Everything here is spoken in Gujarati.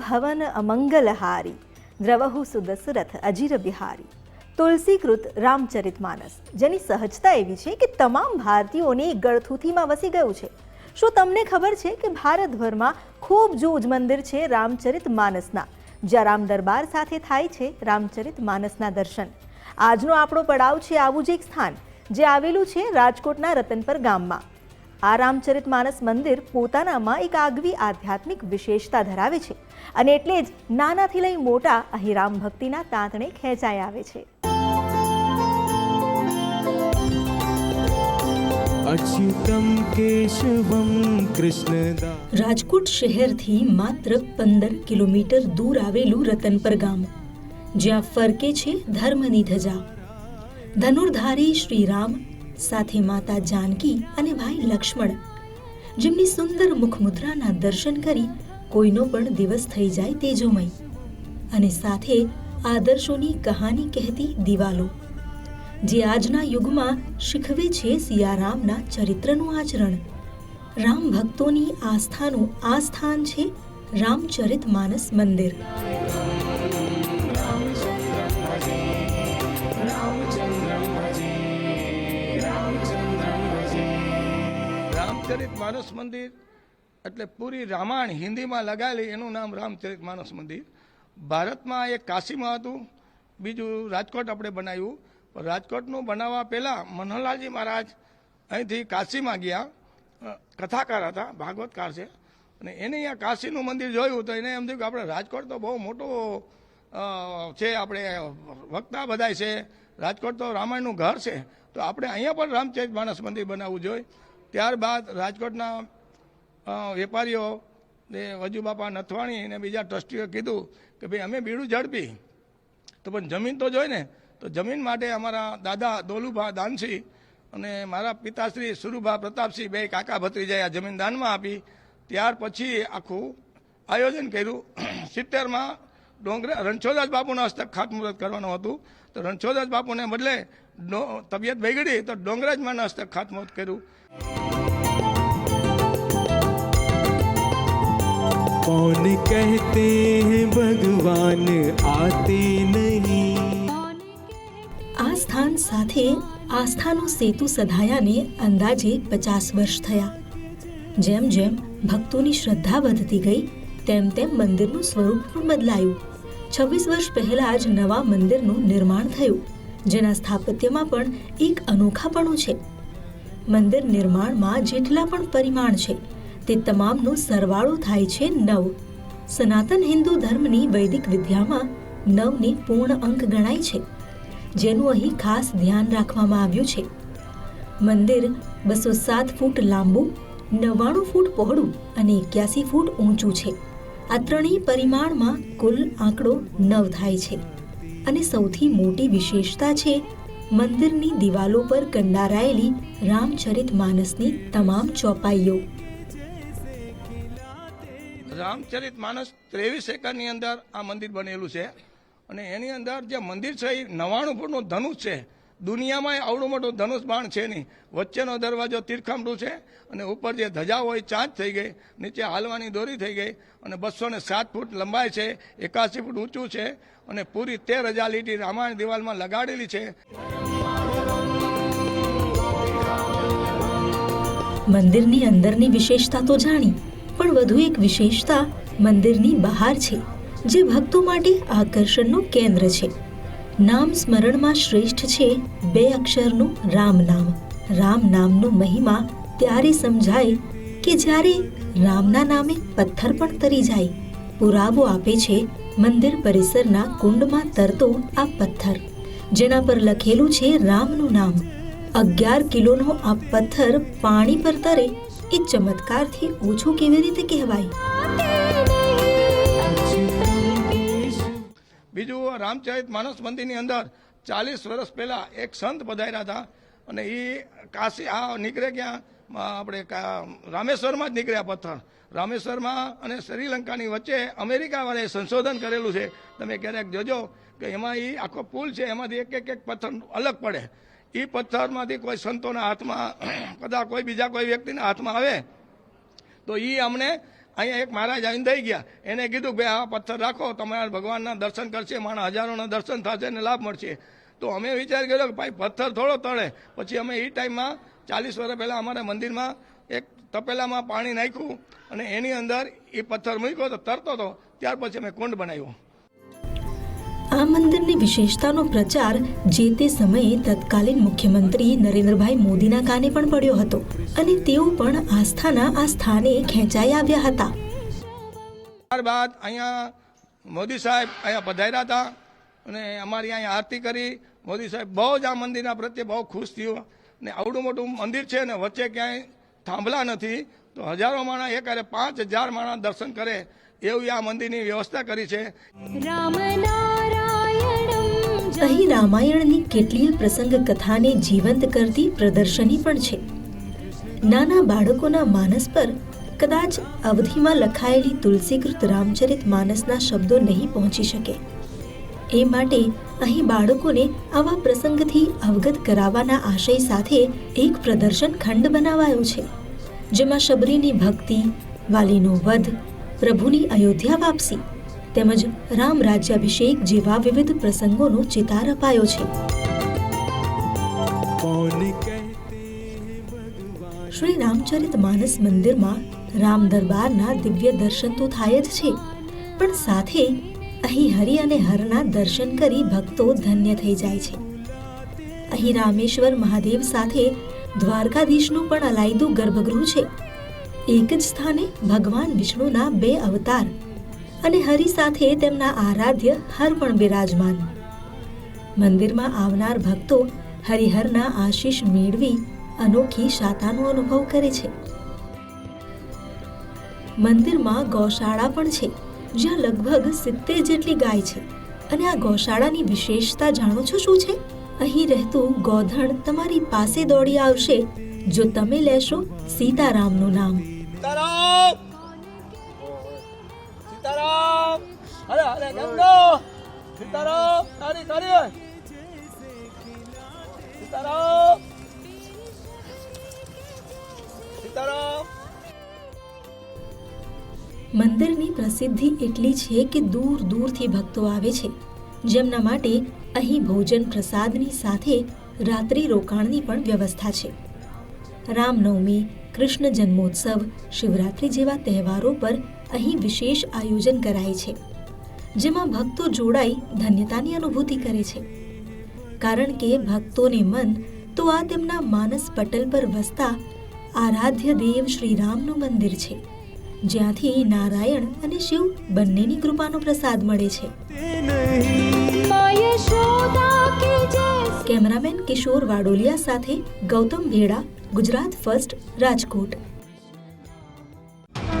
ભવન અમંગલહારી દ્રવહુ સુદસરથ અજીર બિહારી તુલસીકૃત રામચરિત માનસ જેની સહજતા એવી છે કે તમામ ભારતીયોને ગળથુથીમાં વસી ગયું છે. શું તમને ખબર છે કે ભારતભરમાં ખૂબ જૂજ મંદિર છે રામચરિત માનસના જ્યાં રામ દરબાર સાથે થાય છે રામચરિત માનસના દર્શન. આજનો આપણો પડાવ છે આવું જ એક સ્થાન, જે આવેલું છે રાજકોટના રતનપર ગામમાં. આ રામચરિતમાનસ મંદિર પોતાનામાં એક આગવી આધ્યાત્મિક વિશેષતા ધરાવે છે અને એટલે જ નાનાથી લઈ મોટા અહીં રામ ભક્તિના તાંતણે ખેંચાઈ આવે છે. રાજકોટ શહેરથી માત્ર પંદર કિલોમીટર દૂર આવેલું રતનપર ગામ જ્યાં ફરકે છે ધર્મની ધજા. ધનુર્ધારી શ્રી રામ સાથે માતા જાનકી અને ભાઈ લક્ષ્મણ. જેમની સુંદર મુખમુદ્રાના દર્શન કરી કોઈનો પણ દિવસ થઈ જાય તેજોમય. અને સાથે આદર્શોની કહાની કહેતી દિવાલો. જે આજના યુગમાં શીખવે છે સિયારામના ચરિત્રનું આચરણ. રામ ભક્તોની આસ્થાનું આ સ્થાન છે રામચરિત માનસ મંદિર. રામચરિત માનસ મંદિર, એટલે પૂરી રામાયણ હિન્દીમાં લગાવેલી એનું નામ રામચરિત માનસ મંદિર. ભારતમાં એક કાશીમાં હતું, બીજું રાજકોટ આપણે બનાવ્યું. પણ રાજકોટનું બનાવવા પહેલાં મનોહરલાલજી મહારાજ અહીંથી કાશીમાં ગયા કથાકાર હતા, ભાગવતકાર છે. અને એને અહીંયા કાશીનું મંદિર જોયું તો એને એમ થયું કે આપણે રાજકોટ તો બહુ મોટો છે, આપણે વક્તા બધાય છે. રાજકોટ તો રામાયણનું ઘર છે. તો આપણે અહીંયા પણ રામચરિત માનસ મંદિર બનાવવું જોઈએ. ત્યારબાદ રાજકોટના વેપારીઓ ને વજુબાપા નથવાણી અને બીજા ટ્રસ્ટીઓએ કીધું કે ભાઈ અમે બીડું ઝડપી. તો પણ જમીન તો જોઈ ને, તો જમીન માટે અમારા દાદા દોલુભા દાનસિંહ અને મારા પિતાશ્રી સુરુભા પ્રતાપસિંહ બે કાકા ભત્રીજાએ આ જમીન દાનમાં આપી. ત્યાર પછી આખું આયોજન કર્યું. સિત્તેરમાં ડોંગરે રણછોદાસ બાપુના હસ્તક ખાતમુહૂર્ત કરવાનું હતું. તો રણછોદાસ બાપુને બદલે તબિયત બગડી તો ડોંગરાજમાના હસ્તક ખાતમુહૂર્ત કર્યું. कौन कहते हैं भगवान आते नहीं આ સ્થાન સાથે આસ્થાનો સેતુ સધાયાને અંદાજે પચાસ વર્ષ થયા જેમ જેમ ભક્તોની શ્રદ્ધા વધતી ગઈ તેમ તેમ મંદિરનું સ્વરૂપ પણ બદલાયું છવ્વીસ વર્ષ પહેલા જ નવા મંદિરનું નિર્માણ થયું જેના સ્થાપત્યમાં પણ એક અનોખાપણું છે મંદિર નિર્માણમાં જેટલા પણ પરિમાણ છે તે તમામનો સરવાળો થાય છે નવ. સનાતન હિન્દુ ધર્મની વૈદિક વિદ્યામાં નવને પૂર્ણ અંક ગણાય છે, જેનું અહીં ખાસ ધ્યાન રાખવામાં આવ્યું છે. મંદિર બસો સાત ફૂટ લાંબુ, નવ્વાણું ફૂટ પહોળું અને એક્યાસી ફૂટ ઊંચું છે. આ ત્રણેય પરિમાણમાં કુલ આંકડો નવ થાય છે. અને સૌથી મોટી વિશેષતા છે, મંદિરની દિવાલો પર કંડારાયેલી રામચરિત માનસની તમામ ચોપાઈઓ. રામચરિત માનસ ત્રેવીસ એકરની અંદર આ મંદિર બનેલું છે. અને એની અંદર જે મંદિર છે એ નવાણું ફૂટનું ધનુષ છે. દુનિયામાં આવડું મોટું ધનુષ બાણ છે નહીં. વચ્ચેનો દરવાજો તીરખામડું છે અને ઉપર જે ધજા હોય ચાંચ થઈ ગઈ, નીચે હાલવાની દોરી થઈ ગઈ અને બસો ને સાત ફૂટ લંબાઈ છે એકાસી ફૂટ ઊંચું છે અને પૂરી તેર હજાર લીટી રામાયણ દિવાલમાં લગાડેલી છે. મંદિરની અંદરની વિશેષતા તો જાણી. પણ વધુ એક વિશેષતા મંદિરની બહાર છે, જે ભક્તો માટે આકર્ષણનું કેન્દ્ર છે. નામ સ્મરણમાં શ્રેષ્ઠ છે બે અક્ષરનું રામ નામ રામ નામનો મહિમા ત્યારે સમજાય કે જ્યારે રામના નામે પથ્થર પણ તરી જાય, પુરાવો આપે છે મંદિર પરિસરના કુંડમાં તરતો આ પથ્થર, જેના પર લખેલું છે રામનું નામ. અગિયાર કિલોનો આ પથ્થર પાણી પર તરે એ ચમત્કારથી ઓછું કેવી રીતે કહેવાય? બીજું રામચરિત માનસ મંદિરની અંદર ચાલીસ વર્ષ પહેલાં એક સંત પધાર્યા હતા અને એ કાશી, આ નીકળે ક્યાં? આપણે રામેશ્વરમાં જ નીકળ્યા પથ્થર. રામેશ્વરમાં અને શ્રીલંકાની વચ્ચે અમેરિકાવાળાએ સંશોધન કરેલું છે. તમે ક્યારેક જોજો કે એમાં એ આખો પુલ છે, એમાંથી એક એક એક પથ્થર અલગ પડે. એ પથ્થરમાંથી કોઈ સંતોના હાથમાં, કદાચ કોઈ બીજા કોઈ વ્યક્તિના હાથમાં આવે, તો એ અમને અહીંયા એક મહારાજ આવીને દઈ ગયા. એને કીધું કે આ પથ્થર રાખો, તમારા ભગવાનના દર્શન કરશે માણસ હજારોના દર્શન થશે અને લાભ મળશે. તો અમે વિચાર કર્યો કે ભાઈ પથ્થર થોડો તળે. પછી અમે એ ટાઈમમાં ચાલીસ વર્ષ પહેલાં અમારા મંદિરમાં એક તપેલામાં પાણી નાખ્યું અને એની અંદર એ પથ્થર મૂક્યો તો તરતો હતો ત્યાર પછી અમે કુંડ બનાવ્યો. આ મંદિરની વિશેષતાનો પ્રચાર જે તે સમયે તત્કાલીન મુખ્યમંત્રી નરેન્દ્રભાઈ મોદીના કાને પણ પડ્યો હતો અને તેઓ પણ આસ્થાના આ સ્થાને ખેંચાઈ આવ્યા હતા. ત્યારબાદ અહીંયા મોદી સાહેબ અહીંયા પધાર્યા હતા અને અમારી અહીંયા આરતી કરી. મોદી સાહેબ બહુ જ આ મંદિરના પ્રત્યે બહુ ખુશ થયો. ને આવડું મોટું મંદિર છે ને વચ્ચે ક્યાંય થાંભલા નથી. તો હજારો માણા એક અરે પાંચ હજાર માણા દર્શન કરે. એવું આ મંદિરની વ્યવસ્થા કરી છે. રામનારા અહીં રામાયણની કેટલીય પ્રસંગ કથાને જીવંત કરતી પ્રદર્શની પણ છે. નાના બાળકોના માનસ પર કદાચ અવધિમાં લખાયેલી તુલસીકૃત રામચરિત માનસના શબ્દો નહીં પહોંચી શકે. એ માટે અહીં બાળકોને આવા પ્રસંગથી અવગત કરાવવાના આશય સાથે એક પ્રદર્શન ખંડ બનાવાયો છે, જેમાં શબરીની ભક્તિ, વાલીનો વધ, પ્રભુની અયોધ્યા વાપસી તેમજ રામ રાજ્યાભિષેક જેવા વિવિધ પ્રસંગોનો ચિતાર અપાયો છે. શ્રી રામચરિત માનસ મંદિરમાં રામ દરબારના દિવ્ય દર્શન તો થાય જ છે પણ સાથે અહીં હરિ અને હરના દર્શન કરી ભક્તો ધન્ય થઈ જાય છે. અહીં રામેશ્વર મહાદેવ સાથે દ્વારકાધીશનું પણ અલાયદું ગર્ભગૃહ છે. એક જ સ્થાને ભગવાન વિષ્ણુના બે અવતાર અને હરિ સાથે તેમના આરાધ્ય હર પણ બિરાજમાન. મંદિરમાં આવનાર ભક્તો હરિહરના આશીષ મેળવી અનોખી શાતાનો અનુભવ કરે છે. મંદિરમાં ગૌશાળા પણ છે, જ્યાં લગભગ સિત્તેર જેટલી ગાય છે. અને આ ગૌશાળાની વિશેષતા જાણો છો શું છે? અહીં રહેતું ગોધણ તમારી પાસે દોડી આવશે, જો તમે લેશો સીતારામનું નામ. સીતારામ. અરે અરે ગંગો. સીતારામ તારી તારી. સીતારામ. સીતારામ. મંદિરની પ્રસિદ્ધિ એટલી છે કે દૂર દૂરથી ભક્તો આવે છે. જેમના માટે અહીં ભોજન પ્રસાદની સાથે રાત્રિ રોકાણની પણ વ્યવસ્થા છે. રામનવમી કૃષ્ણ જન્મોત્સવ શિવરાત્રિ જેવા તહેવારો પર અહીં વિશેષ આયોજન કરાય છે જેમાં ભક્તો જોડાઈ ધન્યતાની અનુભૂતિ કરે છે. કારણ કે ભક્તોને મન તો આ તેમના માનસ પટલ પર વસતા આરાધ્ય દેવ શ્રીરામનું મંદિર છે જ્યાંથી નારાયણ અને શિવ બંનેની કૃપાનો પ્રસાદ મળે છે. કેમેરામેન કિશોર વાડોલિયા સાથે ગૌતમ ભેડા ગુજરાત ફર્સ્ટ રાજકોટ.